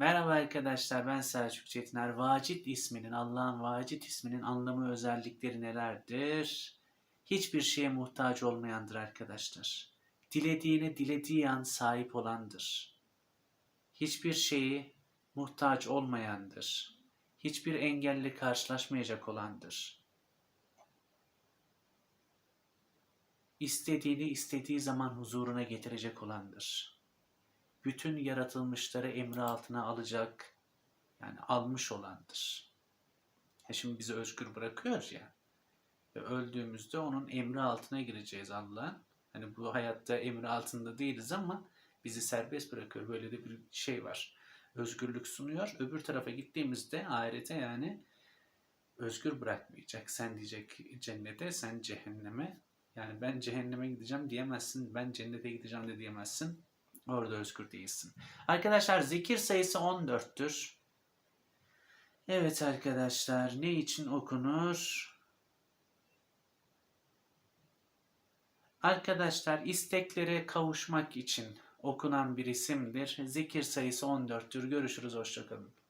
Merhaba arkadaşlar ben Selçuk Çetiner. Vacit isminin, Allah'ın Vacit isminin anlamı özellikleri nelerdir? Hiçbir şeye muhtaç olmayandır arkadaşlar. Dilediğine dilediği an sahip olandır. Hiçbir şeyi muhtaç olmayandır. Hiçbir engelle karşılaşmayacak olandır. İstediğini istediği zaman huzuruna getirecek olandır bütün yaratılmışları emri altına alacak, yani almış olandır. Ya şimdi bizi özgür bırakıyor ya, ve öldüğümüzde onun emri altına gireceğiz Allah'ın. Hani bu hayatta emri altında değiliz ama bizi serbest bırakıyor. Böyle de bir şey var. Özgürlük sunuyor. Öbür tarafa gittiğimizde ahirete yani özgür bırakmayacak. Sen diyecek cennete, sen cehenneme. Yani ben cehenneme gideceğim diyemezsin. Ben cennete gideceğim de diyemezsin. Orada özgür değilsin. Arkadaşlar zikir sayısı 14'tür. Evet arkadaşlar ne için okunur? Arkadaşlar isteklere kavuşmak için okunan bir isimdir. Zikir sayısı 14'tür. Görüşürüz. Hoşçakalın.